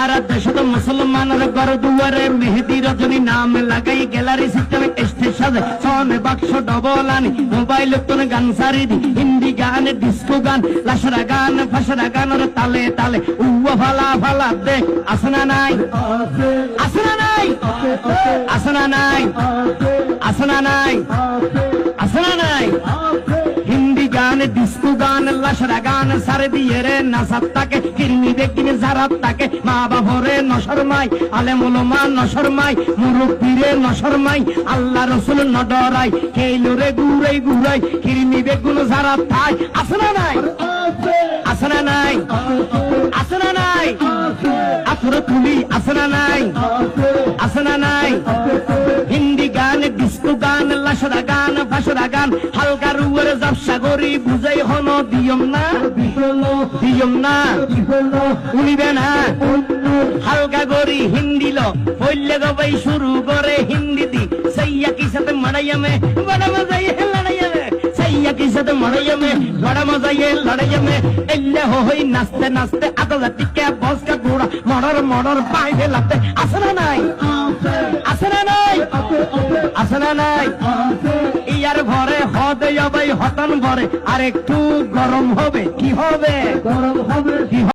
আর দেশত মুসলমানের ঘর দুয়ারে মেহেদি রজনী নাম লাগাই গ্যালারি সিস্টেমে স্টেজ সাজে। বাক্স ডবল আনি মোবাইল তোর গান সারি দি। হিন্দি গান ডিস্কো গান, লাসরা গান, ফাসরা গানের তালে তালে। উয়া ফালা ফালা দে আসনা নাই? আসনা নাই? আসনা নাই? আসনা নাই? আসনা নাই? ডিস্কো গান লাসরা গান সারে দিয়ে রে নাসাত তাকে কিরমি দেখিনে জারাত তাকে মা বাবরে নশরমাই আলে মা নশরমাই মুরব্বীরে নশরমাই আল্লাহ রসুল নডরাই খেইলো রে গুড়াই গুড়াই কিরমি বেগুন জারাত থাই আসনা নাই? আসনা নাই? আসনা নাই? আফর আসনা নাই? আসনা নাই? লাসরা গান ফাসরা গান। হালকা রুয়ের জাপসা করি, বুঝাই হন, দিয়ম না দিয়ম না উনিবে না। হালকা হিন্দি লো। বললে গবাই শুরু করে হিন্দি দি। সেইয়া কি সাথে মারাইয়ামে বড় সেইয়া কি সাথে মারাইয়ামে বড় মজাই লড়াইয়ামে এল্লে হই, নাচতে নাচতে আদলা টিকে বসকা গোড়া। মডর মডর পাই ফেলাতে আসনা নাই? নাই। ইয়ার ভরে হদে ভাই হতন ভরে। আর একটু গরম হবে, কি হবে? গরম হবে, কি